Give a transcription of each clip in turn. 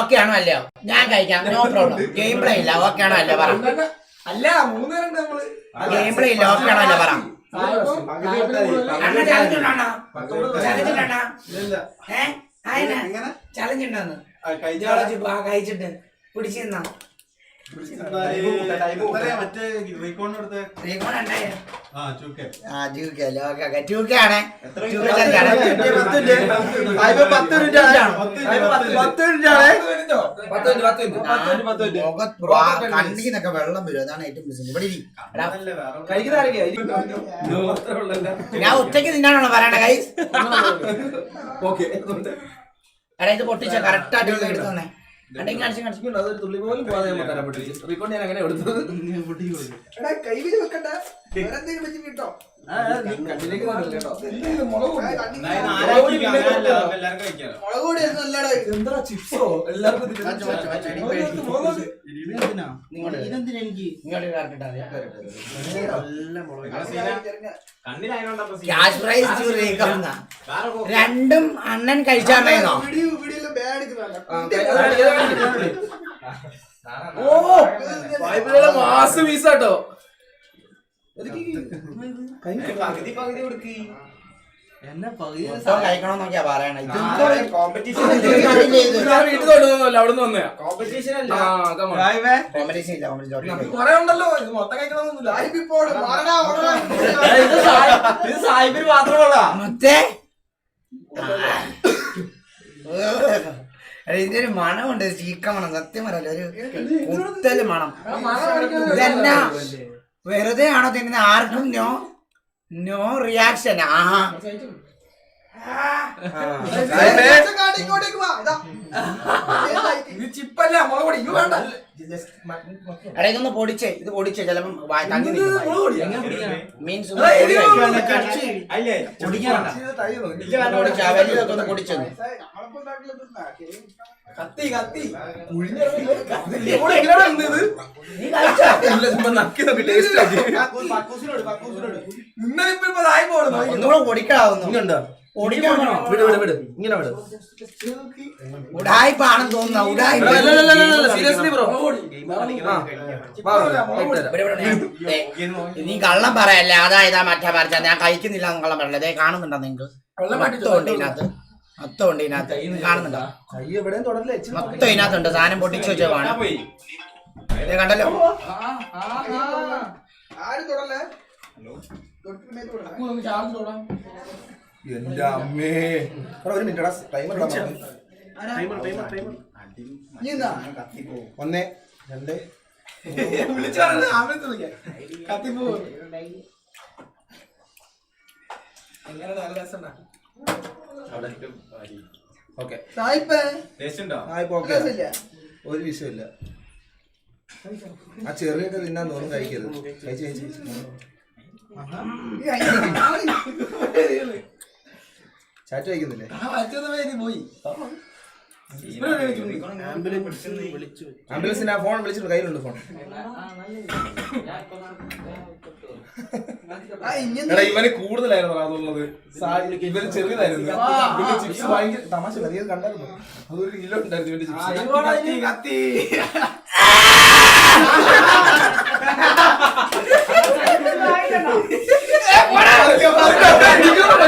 Okay ആണോ അല്ലയോ? ഞാൻ കഴിക്കാം. നോ പ്രോബ്ലം ഗെയിം പ്ലേ ഇല്ല. ഓക്കെ ആണോ അല്ലേ? പറ. അല്ല മൂന്ന് പേരുണ്ട് നമ്മൾ. ഗെയിം പ്ലേ ഇല്ല. ഓക്കെ ആണോ അല്ലേ? പറ. അണ്ണ ചലഞ്ച് ഉണ്ടോ ചലഞ്ച് ഉണ്ടോ ഏ? എങ്ങനെ? ചലഞ്ച് ഉണ്ടോന്ന്? ആ, കഴിഞ്ഞ ചലഞ്ച് കഴിച്ചിട്ട് പിടിച്ചു നിന്നാ എത്രയാ മറ്റേ റീകോണിന് കൊടുത്തേ? റീകോൺ ഉണ്ടായിരുന്നു ആ, ചൂക്കെ. ആ two K okay okay two K ആണ് എത്ര ടു കിലോ? കെ ചലഞ്ച് ആണ് പത്ത് മിനിറ്റ്. അതിപ്പോ മിനിറ്റ് ആണ്. പത്ത് അതിപ്പോ പത്ത് മിനിറ്റ്. പത്ത് മിനിറ്റ് ആണ്. പത്ത് മിനിറ്റ്, പത്ത് മിനിറ്റ്. പത്ത് മിനിറ്റ്, പത്ത് മിനിറ്റ്. മുഖത്ത് വാ- കണ്ണിന്നൊക്കെ വെള്ളം വരും അതാണ് ഏറ്റവും ഇവിടെ. ഞാൻ ഒറ്റയ്ക്ക് നിന്നാണോ പറയണ കൈ ഓക്കെ എടാ ഇത് പൊട്ടിച്ച കറക്റ്റ് ആയിട്ട് എടുത്തു തന്നെ അതൊരു തുള്ളി പോലും പോകാതെ ഞാൻ തരാൻ പറ്റില്ല. അങ്ങനെ എടുത്തത്. കേട്ടോ. എന്താ ചിപ്സോ? എല്ലാവർക്കും ഇത്. ഇതെന്തിനാ? എനിക്ക്? നല്ല മുളക്. ക്യാഷ് പ്രൈസ് രണ്ടും അണ്ണൻ കഴിച്ചാണോ. ഓ പൈപ്പിലുള്ള മാസ് പീസാട്ടോ പകുതി പകുതി കൊടുക്ക്. എന്നെ പകുതി മൊത്തം കഴിക്കണമെന്നൊക്കെയാ പറയണേ. വീട്ടിൽ തൊടുന്നല്ല അവിടെ നിന്ന് വന്നയാ കോമ്പറ്റീഷൻ അല്ല. കോമ്പറ്റീഷൻ ഇല്ല കോമ്പറ്റീഷൻ കൊറേ ഉണ്ടല്ലോ ഇത് മൊത്തം കഴിക്കണമെന്നൊന്നുമില്ല ഇത് സായിബിന് മാത്രമുള്ള മുത്തേ ഒരു മണമുണ്ട് ചീക്ക മണം സത്യം പറയല്ലോ ഒരു കുത്തൽ മണം. ഇതെന്നാ വെറുതെ ആണോ തിന്നുന്നത് ആർക്കും നോ നോ റിയാക്ഷൻ ആ. ഇതൊന്ന് പൊടിച്ചേ ഇത് പൊടിച്ചേ ചിലപ്പം തങ്ങി? മീൻസ് പൊടിച്ചെന്ന്. കത്തി കത്തി. നീ ഉടായ്പാണെന്ന് തോന്നുന്ന ഉടായ്പ. കള്ളം പറയല്ലേ? അതായതാ മറ്റേ പറഞ്ഞ ഞാൻ കഴിക്കുന്നില്ല കള്ളം പറയല്ലേ? ദേ കാണുന്നുണ്ടോ നിങ്ങക്ക് മൊത്തം ഉണ്ട് ഇതിനകത്ത്? മൊത്തം ഉണ്ട് ഇതിനകത്ത്. കാണുന്നുണ്ടോ? കൈ എവിടെയും തുടരല്ലേ മൊത്തം ഇതിനകത്തുണ്ട്. സാധനം പൊട്ടിച്ചു വെച്ചതാണ് കാണാം. ദേ കണ്ടല്ലോ? എന്റെ അമ്മേ. ഒരു മിനിറ്റ് ടൈമർ ഒന്ന് രണ്ട്. വിളിച്ചു പറഞ്ഞത് ആംബുലൻസ് വിളിക്കാം കത്തിപ്പോ എങ്ങനെ നല്ല രസമുണ്ടാ? ഓക്കെ. ഒരു വിഷയമില്ല ആ ചെറിയൊക്കെ തിന്നാൻ തോന്നും കഴിക്കരുത്. കഴിച്ച് കഴിച്ച്. ചാറ്റ് കഴിക്കുന്നില്ലേ പോയി. ആംബുലൻസിന് ആ ഫോൺ വിളിച്ചിട്ട് കയ്യിലുണ്ട് ഫോൺ. എടാ ഇവന് കൂടുതലായിരുന്നു അതുള്ളത് ഇവന് ചെറിയതായിരുന്നു പിന്നെ ചിപ്സ് ഭയങ്കര തമാശ വലിയ കണ്ടായിരുന്നു? അതൊരു കിലോ ഉണ്ടായിരുന്നു ഇവന്റെ ചിപ്സ്. കത്തി ഒരു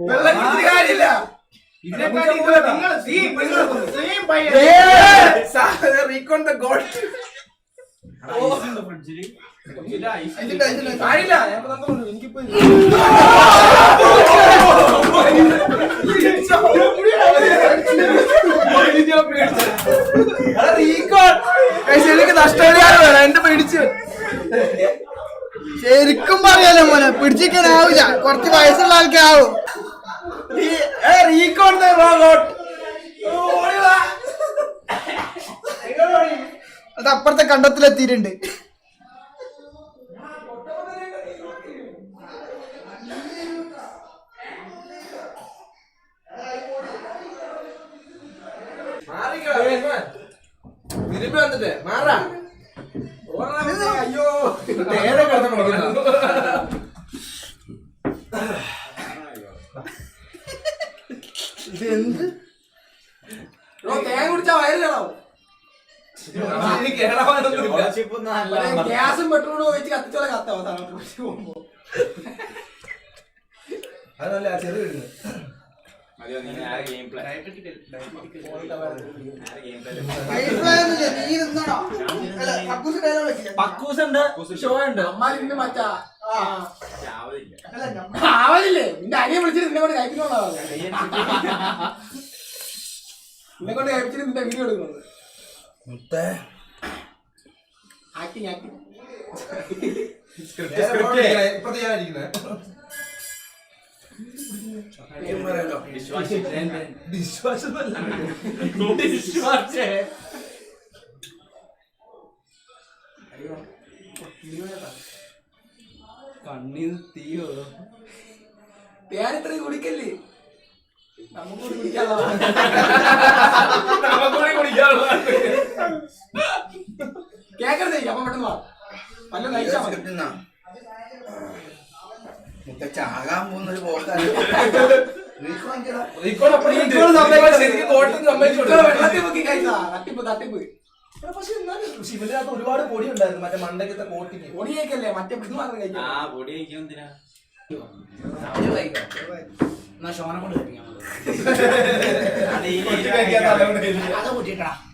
വെള്ളം കുടിച്ചിട്ട് കാര്യമില്ല റീകോൺ ദ ഗോഡ് കാര്യമില്ല ഞാൻ ഇപ്പൊ തന്നോളൂ. എനിക്കിപ്പോ എനിക്ക് നഷ്ടപരിഹാരം എന്റെ പേടിച്ച് ശരിക്കും പറയാലോ മോനെ പിടിച്ചിരിക്കാൻ ആവില്ല കുറച്ച് വയസ്സുള്ള ആൾക്കാവും. അത് അപ്പുറത്തെ കണ്ടത്തിലെത്തിയിട്ടുണ്ട് തിരുമ്പി വന്നിട്ട് മാറാ. അയ്യോ. നേരെ Scholarship ഗ്യാസും പെട്രോളും ഒഴിച്ച് കത്തിച്ചോളെ കത്താവും സാധനം കുടിച്ച് പോകുമ്പോ. അതല്ല ആ ചെറിയ വീടിന്. മതിയോ, നീ നേരെ game play. നേരെ നീ നിന്നോടാ? അല്ല കക്കൂസ് ഡയലോഗ് വെച്ചില്ല പക്കൂസ് ഉണ്ട് ഷോ ഉണ്ട്. അമ്മാരിന്റെ മറ്റാ ആ ചാവതില്ല. അല്ല നമ്മ ആവലില്ലേ നിന്റെ അനിയെ വിളിച്ചിട്ട് നിന്നെ കൊണ്ട് കഴിപ്പിക്കണോന്നാ നിന്നെ കൊണ്ട് കഴിപ്പിച്ചിട്ട് നിന്റെ വീഡിയോ എടുക്കുന്നത്. മുത്തേ. ആക്ടിങ് ആക്ടിങ് നേരെ ഫോട്ടോ ഇരിക്കണേ. ഇപ്പുറത്ത് ഞാനിരിക്കുന്നെ. Dishwashing. Dishwasher ഒന്നുമല്ല. കണ്ണീന്ന് തീയോ ഞാൻ ഇത്രയും കുടിക്കല്ലേ നമുക്ക് കൂടി കുടിക്കാനുള്ള വെള്ളത്തിൽ മുത്തച്ഛ ആകാൻ പോകുന്നൊരു തട്ടിപ്പ് എടാ, പക്ഷെ എന്നാലും ശിവന്റെ ഒരുപാട് പൊടി ഉണ്ടായിരുന്നു. മറ്റേ മണ്ടക്കത്തെ കോട്ടിങ്. പൊടിയേക്കല്ലേ? മറ്റേ ഇത് മാത്രം കഴിക്കാം? ഷോനെ കൊണ്ട് കഴിപ്പിക്കാം.